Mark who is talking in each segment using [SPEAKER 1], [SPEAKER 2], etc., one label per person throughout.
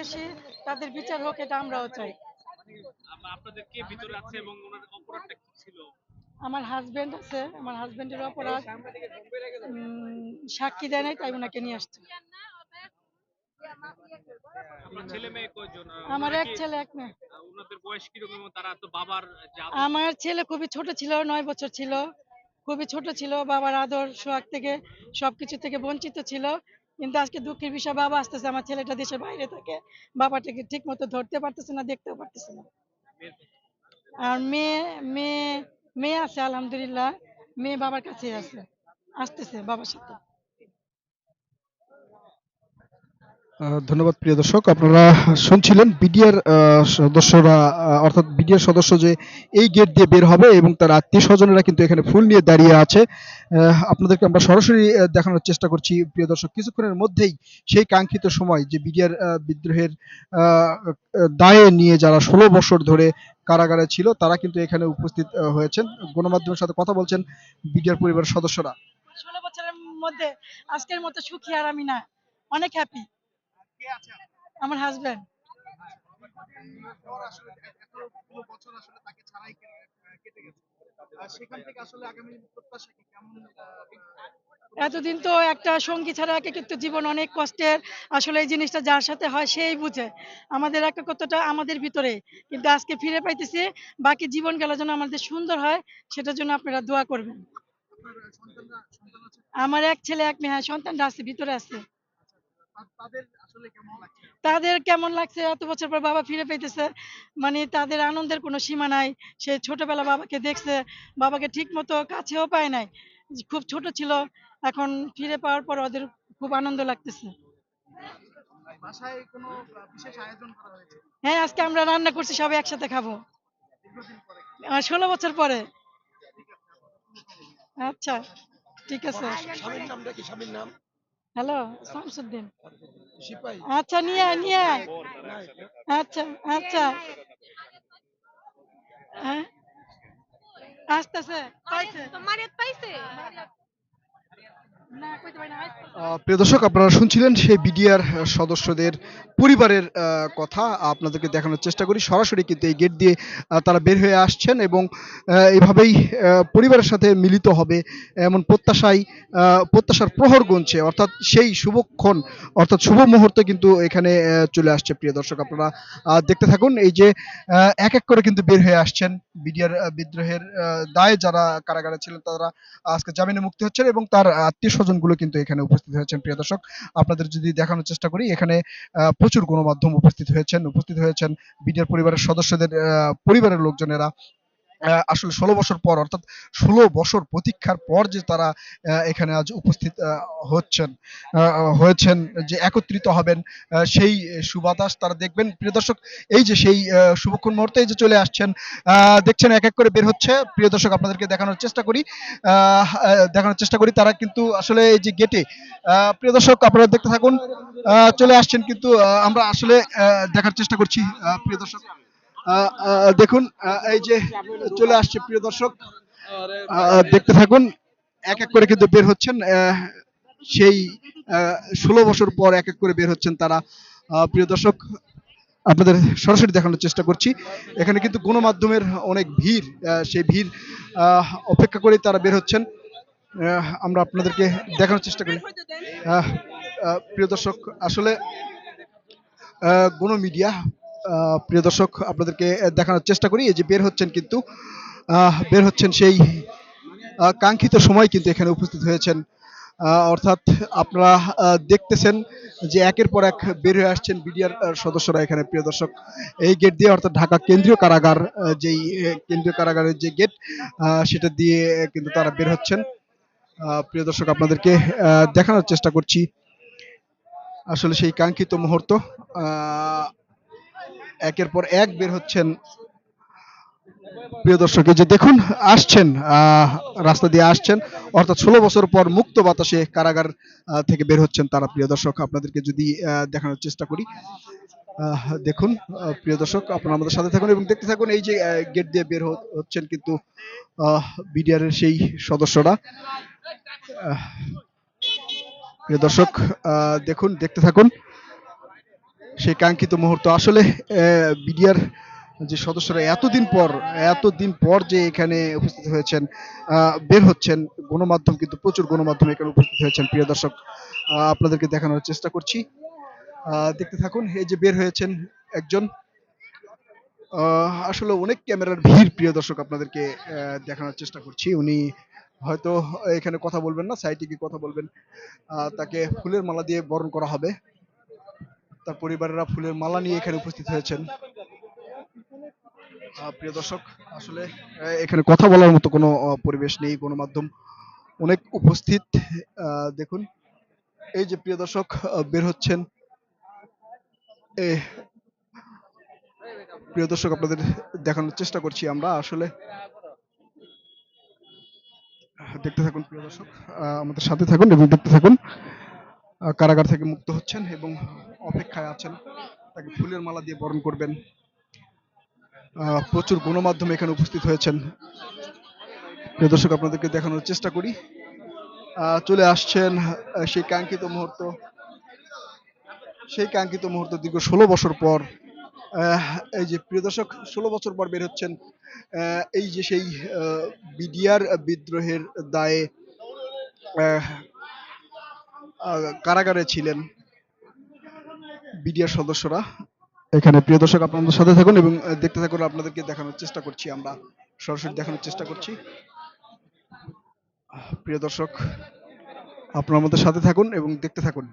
[SPEAKER 1] বেশি তাদের বিচার হোক এটা আমরাও চাই।
[SPEAKER 2] আম- আপনাদের কে ভিতরে আছে এবং ওনার অপরাধটা কি ছিল?
[SPEAKER 1] আমার হাজবেন্ড আছে আমার হাজবেন্ডের অপরাধ সাক্ষী দেয় নাই তাই ওনাকে নিয়ে আসছে।
[SPEAKER 2] ছেলে
[SPEAKER 1] এক এক মেয়ে। আমার ছেলে খুবই ছোট ছিল নয় বছর ছিল। খুবই ছোট ছিল বাবার আদর সোহাগ থেকে সবকিছু থেকে বঞ্চিত ছিল। কিন্তু আজকে দুঃখের বিষয়, বাবা আসতেছে, আমার ছেলেটা দেশের বাইরে থাকে, বাবাটাকে ঠিক মতো ধরতে পারতেছে না, দেখতেও পারতেছে না। আর মেয়ে মেয়ে মেয়ে আছে, আলহামদুলিল্লাহ, মেয়ে বাবার কাছে আছে, আসতেছে বাবার সাথে।
[SPEAKER 3] ধন্যবাদ প্রিয় দর্শক। আপনারা শুনছিলেন বিডিআর সদস্যরা অর্থাৎ বিডিআর সদস্য যে এই গেট দিয়ে বের হবে এবং তার আত্মীয় স্বজনেরা কিন্তু এখানে ফুল নিয়ে দাঁড়িয়ে আছে। আপনাদেরকে আমরা সরাসরি দেখানোর চেষ্টা করছি প্রিয় দর্শক। কিছুক্ষণের মধ্যেই সেই কাঙ্ক্ষিত সময় যে বিডিআর বিদ্রোহের দায়ে নিয়ে যারা ষোলো বছর ধরে কারাগারে ছিল, তারা কিন্তু এখানে উপস্থিত হয়েছেন। গণমাধ্যমের সাথে কথা বলছেন বিডিআর পরিবারের সদস্যরা।
[SPEAKER 1] ষোলো বছরের মধ্যে আজকের মতো সুখী আর আমি না। অনেক হ্যাপি আমার হাজবেন্ড এতদিন তো একটা সঙ্গী ছাড়া একাকিত্ব জীবন অনেক কষ্টের। আসলে এই জিনিসটা যার সাথে হয় সেই বুঝে। আমাদের একাকত্বটা আমাদের ভিতরে। কিন্তু আজকে ফিরে পাইতেছি বাকি জীবন গেল যেন আমাদের সুন্দর হয় সেটার জন্য আপনারা দোয়া করবেন। আমার এক ছেলে এক মেয়ে হ্যাঁ, সন্তানরা আছে ভিতরে আছে। তাদের কেমন লাগছে? এত বছর পর বাবা ফিরে পেতেছে মানে তাদের আনন্দের কোনো সীমা নাই। সে ছোটবেলা বাবাকে দেখছে। বাবাকে ঠিক মতো কাছেও পায় নাই। খুব ছোট ছিল। এখন ফিরে পাওয়ার পর ওদের খুব আনন্দ লাগতেছে। হ্যাঁ আজকে আমরা রান্না করছি সবাই একসাথে খাব। ষোলো বছর পরে। আচ্ছা ঠিক আছে।
[SPEAKER 4] স্বামীর নামটা কি? স্বামীর নাম?
[SPEAKER 1] হ্যালো শামসুদ্দিন। আচ্ছা নিয়ে নিয়ে আচ্ছা আচ্ছা। হ্যাঁ? আসতেছে পাইছে। তোমার কইতে পারি না আসতেছে।
[SPEAKER 3] আহ, প্রিয় দর্শক, আপনারা শুনছিলেন সেই বিডিআর সদস্যদের পরিবারের কথা। আপনাদেরকে দেখানোর চেষ্টা করি। সরাসরি কিন্তু এই গেট দিয়ে তারা বের হয়ে আসছেন এবং এভাবেই পরিবারের সাথে মিলিত হবে এমন প্রত্যাশায় প্রত্যাশার প্রহর গুনছে। অর্থাৎ সেই শুভক্ষণ, অর্থাৎ শুভ মুহূর্ত কিন্তু এখানে চলে আসছে, প্রিয় দর্শক। আপনারা দেখতে থাকুন, এই যে এক এক করে কিন্তু বের হয়ে আসছেন বিডিআর বিদ্রোহের দায়ে যারা কারাগারে ছিলেন, তারা আজকে জামিনে মুক্তি হচ্ছেন এবং তার আত্মীয় স্বজনগুলো কিন্তু এখানে উপস্থিত হয়েছেন, প্রিয় দর্শক। আপনাদের যদি দেখানোর চেষ্টা করি, এখানে প্রচুর গণমাধ্যম উপস্থিত হয়েছেন উপস্থিত হয়েছেন বিডিআর পরিবারের সদস্যদের পরিবারের লোকজনেরা। আসলে ষোলো বছর পর, অর্থাৎ ষোলো বছর প্রতীক্ষার পর যে তারা এখানে আজ উপস্থিত হচ্ছেন হয়েছেন, যে একত্রিত হবেন সেই সুবাতাস তারা দেখবেন। প্রিয় দর্শক, এই যে সেই শুভক্ষণ মুহূর্তে যে চলে আসছেন দেখছেন এক এক করে বের হচ্ছে। প্রিয় দর্শক, আপনাদেরকে দেখানোর চেষ্টা করি দেখানোর চেষ্টা করি। তারা কিন্তু আসলে এই যে গেটে প্রিয় দর্শক, আপনারা দেখতে থাকুন চলে আসছেন কিন্তু আমরা আসলে দেখার চেষ্টা করছি প্রিয় দর্শক। দেখুন এই যে চলে আসছে প্রিয় দর্শক দেখতে থাকুন, এক এক করে কিন্তু বের হচ্ছেন সেই ষোলো বছর পর এক এক করে বের হচ্ছেন তারা। প্রিয় দর্শক, আপনাদের সরাসরি দেখানোর চেষ্টা করছি। এখানে কিন্তু গণমাধ্যমের অনেক ভিড় সেই ভিড় অপেক্ষা করে তারা বের হচ্ছেন। আমরা আপনাদেরকে দেখানোর চেষ্টা করি। প্রিয় দর্শক, আসলে গণ মিডিয়া প্রিয় দর্শক আপনাদেরকে দেখানোর চেষ্টা করি। এই যে বের হচ্ছেন কিন্তু বের হচ্ছেন সেই কাঙ্ক্ষিত সময় কিন্তু এখানে উপস্থিত হয়েছেন। অর্থাৎ আপনারা দেখতেছেন যে একের পর এক বের হয়ে আসছেন বিডিআর সদস্যরা এখানে প্রিয় দর্শক। এই গেট দিয়ে অর্থাৎ ঢাকা কেন্দ্রীয় কারাগার যেই কেন্দ্রীয় কারাগারের যে গেট সেটা দিয়ে কিন্তু তারা বের হচ্ছেন। প্রিয় দর্শক আপনাদেরকে দেখানোর চেষ্টা করছি। আসলে সেই কাঙ্ক্ষিত মুহূর্ত আহ, একের পর এক বের হচ্ছেন। প্রিয় দর্শক যে দেখুন, আসছেন রাস্তা দিয়ে আসছেন। অর্থাৎ ষোলো বছর পর মুক্ত বাতাসে কারাগার থেকে বের হচ্ছেন তারা, প্রিয় দর্শক। আপনাদেরকে যদি দেখানোর চেষ্টা করি দেখুন প্রিয় দর্শক, আপনারা আমাদের সাথে থাকুন এবং দেখতে থাকুন, এই যে গেট দিয়ে বের হচ্ছেন কিন্তু বিডিআর এর সেই সদস্যরা। প্রিয় দর্শক দেখুন, দেখতে থাকুন। সেই কাঙ্ক্ষিত মুহূর্ত। আসলে বিডিআর যে সদস্যরা এতদিন পর এতদিন পর যে এখানে উপস্থিত হয়েছেন বের হচ্ছেন, গণমাধ্যম কিন্তু প্রচুর গণমাধ্যম এখানে উপস্থিত হয়েছেন, প্রিয় দর্শক আপনাদেরকে দেখানোর চেষ্টা করছি। দেখতে থাকুন, এই যে বের হয়েছেন একজন। আসলে অনেক ক্যামেরার ভিড়, প্রিয় দর্শক, আপনাদেরকে দেখানোর চেষ্টা করছি। উনি হয়তো এখানে কথা বলবেন না, সাইটে গিয়ে কথা বলবেন। তাকে ফুলের মালা দিয়ে বরণ করা হবে। তার পরিবারেরা ফুলের মালা নিয়ে এখানে উপস্থিত হয়েছেন। প্রিয় দর্শক, আসলে এখানে কথা বলার মতো কোনো পরিবেশ নেই গণমাধ্যম অনেক উপস্থিত। দেখুন, এই যে প্রিয় দর্শক বের হচ্ছেন। প্রিয় দর্শক, আপনাদের দেখানোর চেষ্টা করছি আমরা, আসলে। দেখতে থাকুন, প্রিয় দর্শক আমাদের সাথে থাকুন এবং দেখতে থাকুন। কারাগার থেকে মুক্ত হচ্ছেন এবং অপেক্ষায় আছেন। তাকে ফুলের মালা দিয়ে বরণ করবেন। প্রচুর গণমাধ্যম এখানে উপস্থিত হয়েছেন। দর্শক, আপনাদেরকে দেখানোর চেষ্টা করি। চলে আসছেন সেই কাঙ্ক্ষিত মুহূর্ত। সেই কাঙ্ক্ষিত মুহূর্ত দীর্ঘ ষোলো বছর পর এই যে প্রিয় দর্শক, ষোলো বছর পর বের হচ্ছেন এই যে সেই বিডিআর বিদ্রোহের দায়ে কারাগারে ছিলেন বিডিআর সদস্যরা। এখানে প্রিয় দর্শক, আপনাদের সাথে থাকুন এবং দেখতে থাকুন, আপনাদেরকে দেখানোর চেষ্টা করছি আমরা। সরাসরি দেখানোর চেষ্টা করছি। প্রিয় দর্শক, আপনারা আমাদের সাথে থাকুন এবং দেখতে থাকুন।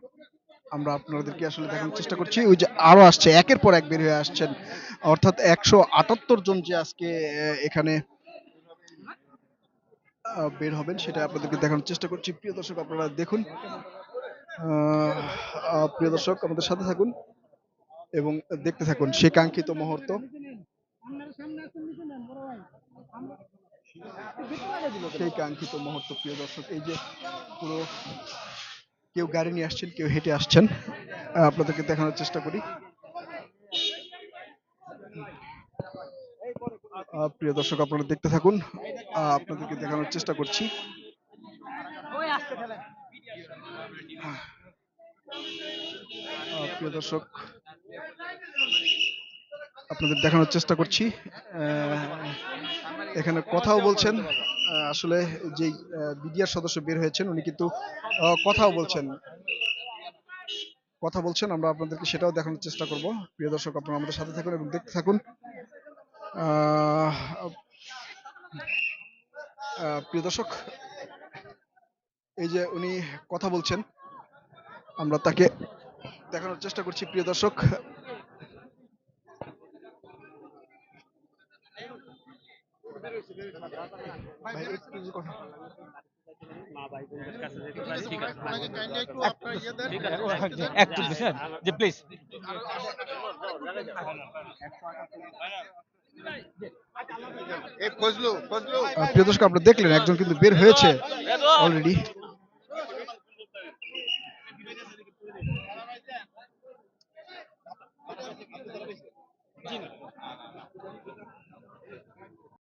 [SPEAKER 3] আমরা আপনাদেরকে আসলে দেখানোর চেষ্টা করছি। ওই যে আরও আসছে, একের পর এক বের হয়ে আসছেন। অর্থাৎ একশো আটাত্তর জন যে আজকে এখানে বের হবেন, সেটা আপনাদেরকে দেখানোর চেষ্টা করছি। প্রিয় দর্শক, আপনারা দেখুন। প্রিয় দর্শক, আমাদের সাথে থাকুন এবং দেখতে থাকুন সে কাঙ্ক্ষিত মুহূর্ত। সেই কাঙ্ক্ষিত মুহূর্ত, প্রিয় দর্শক, এই যে পুরো কেউ গাড়ি নিয়ে আসছেন, কেউ হেঁটে আসছেন আপনাদেরকে দেখানোর চেষ্টা করি। প্রিয় দর্শক, আপনারা দেখতে থাকুন আপনাদেরকে দেখানোর চেষ্টা করছি। প্রিয় দর্শক, আপনাদের দেখানোর চেষ্টা করছি। এখানে কথাও বলছেন আসলে যেই বিডিআর সদস্য বের হয়েছেন, উনি কিন্তু কথাও বলছেন। কথা বলছেন, আমরা আপনাদেরকে সেটাও দেখানোর চেষ্টা করব। প্রিয় দর্শক, আপনারা আমাদের সাথে থাকুন এবং দেখতে থাকুন। প্রিয় দর্শক, এই যে উনি কথা বলছেন আমরা তাকে দেখানোর চেষ্টা করছি প্রিয় দর্শক। ভাই, একটু
[SPEAKER 2] যে প্লিজ
[SPEAKER 3] প্রিয় দর্শক আপনারা দেখলেন একজন কিন্তু বের হয়েছে। অলরেডি